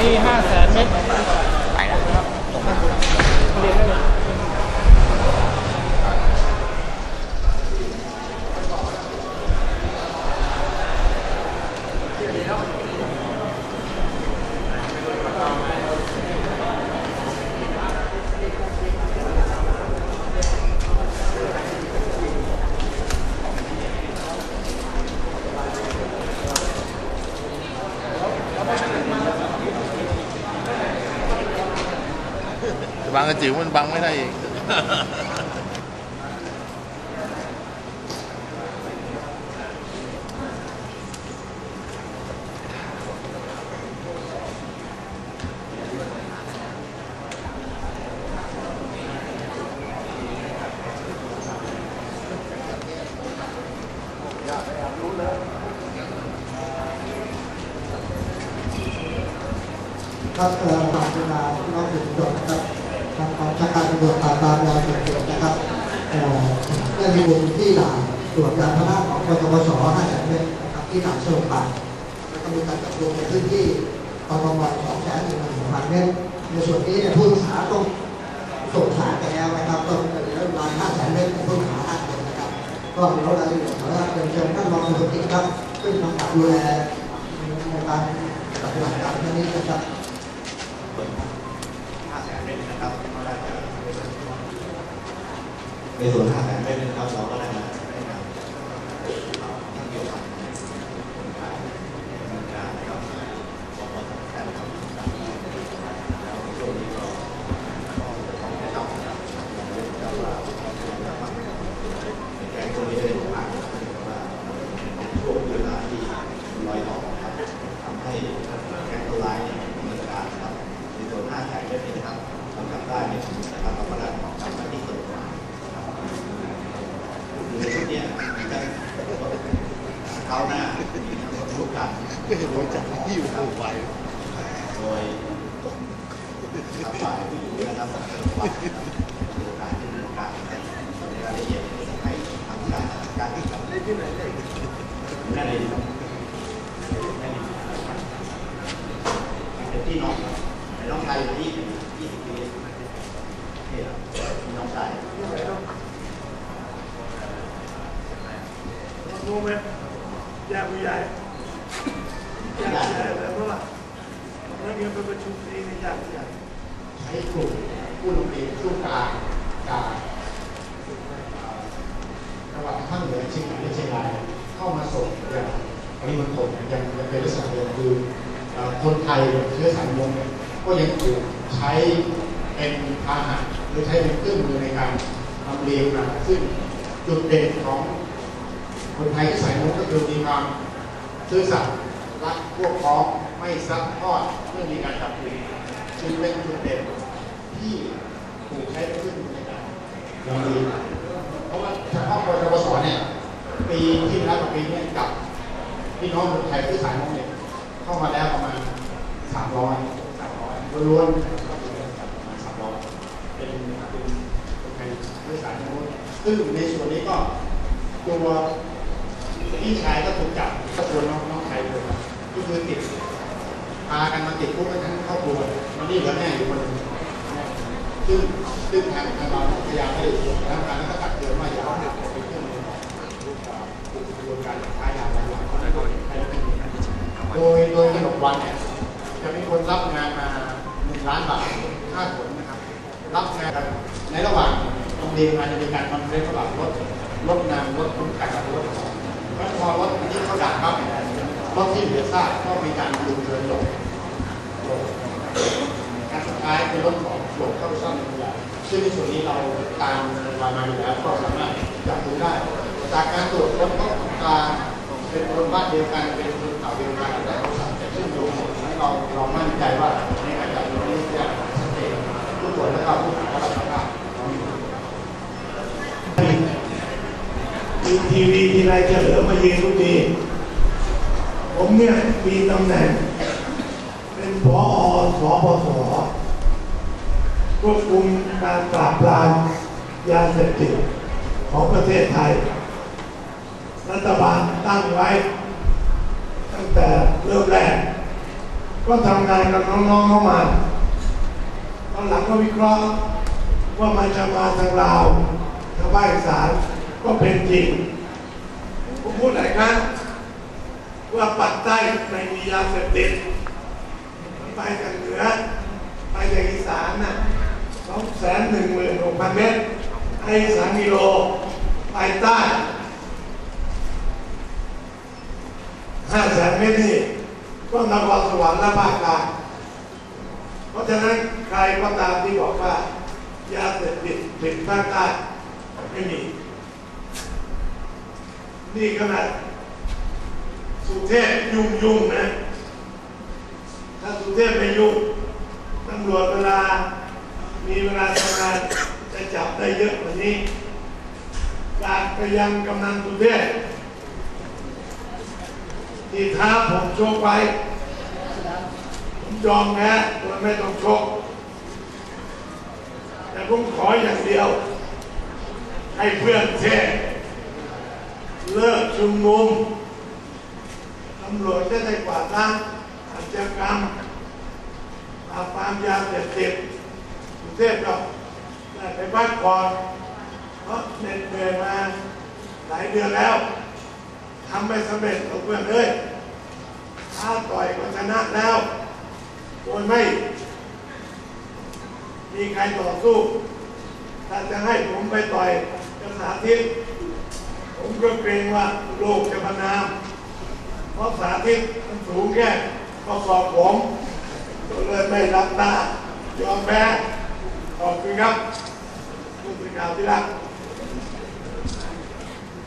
นี่ห้าแสนเมตรไปแล้วเรีย บางกระจิ๋วมันบังไม่ได้อีกครับเอ่อฝากเวลาที่น้องถึงจบทางกองชักการตำรวจปราบปรามยาเสพติดนะครับเอ่อได้มีวงที่ด่านตรวจการพนันของกทมส5แสนเมตรนะครับที่ด่านสลบปานแล้วก็มีการจับตัวในพื้นที่กทม2แสนหนึ่งพันเมตรในส่วนนี้เนี่ยผู้ต้องหาต้องส่งสารไปแล้วนะครับก็เหลือประมาณ5แสนเมตรของผู้ต้องหา5คนนะครับก็เดี๋ยวรายละเอียดขออนุญาตเรียนเชิญท่านรองสุติครับซึ่งกำกับดูแลในการปฏิบัติการครั้งนี้นะครับ5แสนเมตรนะครับ ในส่วน5แสนเมตรนะครับเราก็ได้มาได้นะทางเกี่ยวกับคนขายดำเนินการนะครับบอกว่าแทนครับแล้วช่วงนี้ก็ต้องแนะนำนะครับเราเรียกว่าในแก๊งตัวนี้ได้ผ่านว่าเป็นช่วงเวลาที่รอยต่อครับทำให้แก๊งตัวร้ายเนี่ยดำเนินการนะครับ ในส่วนห้าแสนเมตรเนี่ยนะครับเราจับได้ในชุดนะครับเราก็ได้ของจำไว้ที่ส่วนกลางนะครับอยู่ในชุดเนี่ยมีการ เท้าหน้ามีทั้งรถทุกคันรู้จักที่อยู่ผูกไว้โดยขับฝ่ายผู้อยู่นะครับสังเกตว่าดูการดำเนินการในรายละเอียดให้ทำการการที่กับได้ที่ไหนเลยครับได้เลยเป็นพี่น้องแต่น้องชายอยู่ที่ยี่สิบปีนี่ครับพี่น้องชายรู้ไหม ยากผู้ใหญ่ยากผู้ใหญ่แต่เพราะว่านักเรียนไปประชุมนี้ในยากผู้ใหญ่ใช้กลุ่มผู้ลงเรียนช่วงกลางจากจังหวัดภาคเหนือเชียงใหม่และเชียงรายเข้ามาส่งอย่างปริมณฑลยังยังเป็นลักษณะเดิมคือคนไทยเชื้อสายมงก็ยังถูกใช้เป็นพาหะหรือใช้เป็นเครื่องมือในการลำเลียงมาซึ่งจุดเด่นของ คนไทยที่สายมงก็คือมีความซื่อสัตย์รักพวกพ้องไม่ซักทอดเมื่อมีการจับกลุ่มจึงเป็นจุดเด่นที่ถูกใช้เป็นเครื่องมือในการลงดีเพราะว่าเฉพาะกรปศเนี่ยปีที่แล้วกับปีนี้กับพี่น้องคนไทยที่สายมองเนี่ยเข้ามาแล้วประมาณสามร้อยสามร้อยล้วนๆประมสามร้อยเป็นเป็นคนไทยที่สายมองซึ่งในส่วนนี้ก็ตัว พี่ชายก็ถูกจับก็ชวนน้องน้องไทยเลยก็คือติดพากันมาติดคุกกันทั้งครอบครัวมันนี่เหลือแม่อยู่คนหนึงซึ่งซึ่งทางทางเราพยายามให้ทางการแล้วก็ตักเตือนว่าอย่าเอาเด็กเป็นเครื่องมือของกระบวนการค้ายาบางอย่างเพราะฉะนั้นก็ให้เป็นโดยโดยกำหนดวันเนี่ยจะมีคนรับงานมาหนึ่งล้านบาทค่าผลนะครับ รับงานในระหว่างโรงเรียนงานจะมีการคอนเฟรนซ์ระหว่างรถรถนำรถคุ้มกันกับรถ พราะฉะนั้นพอรถที่เขาดักปั๊บรถที่เหลือซากก็มีการดูเทินหลบการสุดท้ายเป็นรถของหลบเข้าไปซ่อมในเมืองซึ่งในส่วนนี้เราตามรายมาอยู่แล้วก็สามารถจับดูได้ จากการตรวจรถก็ตาเป็นรถบ้านเดียวกันเป็นรถเก่าเดียวกันแต่เขาสั่งแต่ซึ่งดูให้เราเรามั่นใจว่าในการจับตัวนี้จะชัดเจนผู้ตรวจแล้วก็ผู้รับสารภาพเราอยู่ ทีทีวีทีไรจะเหลือมายืนทุกทีผมเนี่ยมีตำแหน่ง เป็นผอสปสควบคุมการปราบปรามยาเสพติดของประเทศไทย รัฐบาลตั้งไว้ ตั้งแต่เริ่มแรก ก็ทำงานกับน้องๆเข้ามาตอนหลังก็วิเคราะห์ว่ามันจะมาทางลาวทางภาคอีสาน ก็เป็นจริง ผมพูดหลายครั้งว่าปักใต้ไม่มียาเสพติดไปจากเหนือ ไปจากอีสานน่ะสองแสนหนึ่งหมื่นหกพันเมตรไอ้สามกิโลไปใต้ห้าแสนเมตรนี่ก็นครสวรรค์และภาคกลางเพราะฉะนั้นใครก็ตามที่บอกว่ายาเสพติดผิดภาคใต้ไม่มี นี่ขนาดสุเทพยุ่งยุ่งนะ ถ้าสุเทพไม่ยุ่งตำรวจเวลา มีเวลาทำงานจะจับได้เยอะกว่านี้การไปยังกำนันสุเทพที่ท้าผมโชคไว้ ผมยอมแพ้โดยไม่ต้องโชกแต่ผมขออย่างเดียว ให้เพื่อนเทศ เลิกชุมนุมตำรวจจะได้กวาดล้างอาชญากรรมปราบปรามยาเสพติดกรุงเทพก็ได้ไปพักผ่อนเพราะเหน็ดเหนื่อยมาหลายเดือนแล้วทำไม่สำเร็จเอาเพื่อนเลยถ้าต่อยก็ชนะแล้ว โดยไม่ มีใครต่อสู้ถ้าจะให้ผมไปต่อยกระสาธิต ผมก็เกรงว่าโลกจะพนามเพราะสาธิตมันสูงแค่ข้อสอบผมก็เลยไม่รับตายอมแพ้ขอบคุณครับผู้สื่อข่าวที่รัก